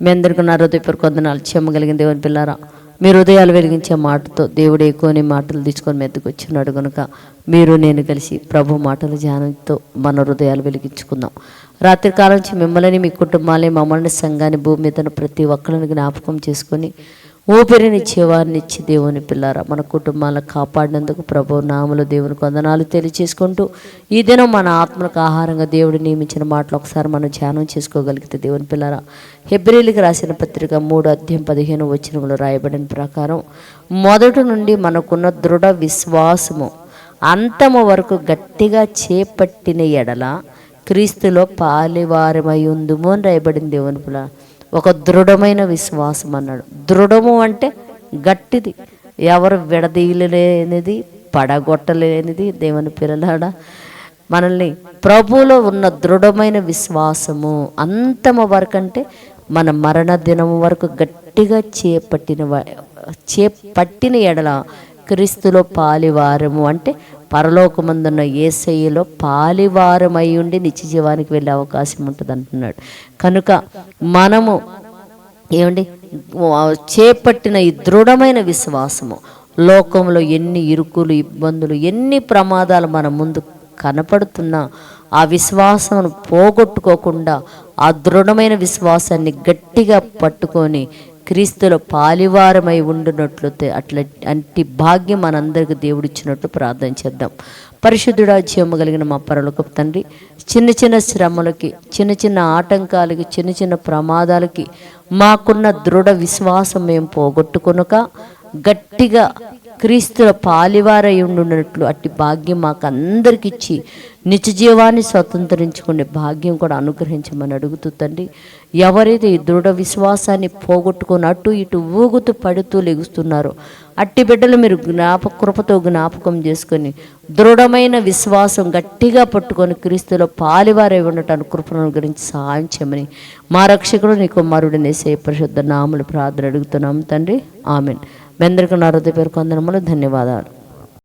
మీ అందరికీ నా హృదయపూర్వక వందనాలు. చెమ్మగలిగిన దేవుని పిల్లారా మీరు హృదయాలు వెలిగించే మాటతో దేవుడు ఎక్కువని మాటలు తీసుకొని మెద్దకు వచ్చినాడు కనుక మీరు నేను కలిసి ప్రభు మాటల ధ్యానంతో మన హృదయాలు వెలిగించుకుందాం. రాత్రి కాలం నుంచి మిమ్మల్ని మీ కుటుంబాలని మమ్మల్ని సంఘాన్ని భూమి మీద ప్రతి ఒక్కరిని జ్ఞాపకం చేసుకొని ఊపిరినిచ్చే వారిని ఇచ్చి దేవుని పిల్లారా మన కుటుంబాలను కాపాడినందుకు ప్రభు నామలు దేవుని వందనాలు తెలియచేసుకుంటూ ఈ దినం మన ఆత్మలకు ఆహారంగా దేవుడు నియమించిన మాటలు ఒకసారి మనం ధ్యానం చేసుకోగలిగితే దేవుని పిల్లారా హెబ్రిలికి రాసిన పత్రిక మూడు అధ్యయం పదిహేను వచనంలో రాయబడిన ప్రకారం మొదటి నుండి మనకున్న దృఢ విశ్వాసము అంతము వరకు గట్టిగా చేపట్టిన ఎడల క్రీస్తులో పాలివారమై ఉందుము అని రాయబడింది దేవుని పిల్ల ఒక దృఢమైన విశ్వాసం అన్నాడు. దృఢము అంటే గట్టిది. ఎవరు విడదీయలేనిది పడగొట్టలేనిది దేవుని పిల్లలాడా? మనల్ని ప్రభువులో ఉన్న దృఢమైన విశ్వాసము అంతము వరకు అంటే మన మరణ దినము వరకు గట్టిగా చేపట్టిన చేపట్టిన ఎడల క్రీస్తులో పాలివారము అంటే పరలోకమందున్న ఏసయ్యలో పాలివారమై ఉండి నిత్య జీవానికి వెళ్ళే అవకాశం ఉంటుంది అంటున్నాడు కనుక మనము ఏమండి? చేపట్టిన ఈ దృఢమైన విశ్వాసము లోకంలో ఎన్ని ఇరుకులు ఇబ్బందులు ఎన్ని ప్రమాదాలు మన ముందు కనపడుతున్నా ఆ విశ్వాసం పోగొట్టుకోకుండా ఆ దృఢమైన విశ్వాసాన్ని గట్టిగా పట్టుకొని క్రీస్తులో పాలివారమై ఉండునట్లు అట్ల అంటి భాగ్యం మనందరికి దేవుడిచ్చినట్లు ప్రార్థన చేద్దాం. పరిశుద్ధుడా జీవము కలిగిన మా పరలోకపు తండ్రి చిన్న చిన్న శ్రమలకి చిన్న చిన్న ఆటంకాలకి చిన్న చిన్న ప్రమాదాలకి మాకున్న దృఢ విశ్వాసం మేము పోగొట్టుకొనుక గట్టిగా క్రీస్తుల పాలివారై ఉండున్నట్లు అట్టి భాగ్యం మాకు అందరికి ఇచ్చి నిత్య జీవాన్ని స్వతంత్రించుకునే భాగ్యం కూడా అనుగ్రహించమని అడుగుతూ తండ్రి ఎవరైతే ఈ దృఢ విశ్వాసాన్ని పోగొట్టుకొని అటు ఇటు ఊగుతూ పడుతూ లెగుస్తున్నారో అట్టి బిడ్డలు మీరు జ్ఞాపకృపతో జ్ఞాపకం చేసుకొని దృఢమైన విశ్వాసం గట్టిగా పట్టుకొని క్రీస్తులో పాలివారై ఉండటానికి కృపను గురించి సహాయం చేయమని మా రక్షకుడు నీ కుమారుడు నేసే పరిశుద్ధ నాములు ప్రార్థన అడుగుతున్నాం తండ్రి. ఆమెన్. మీ అందరికీ నా పేరు కొందనములు ధన్యవాదాలు.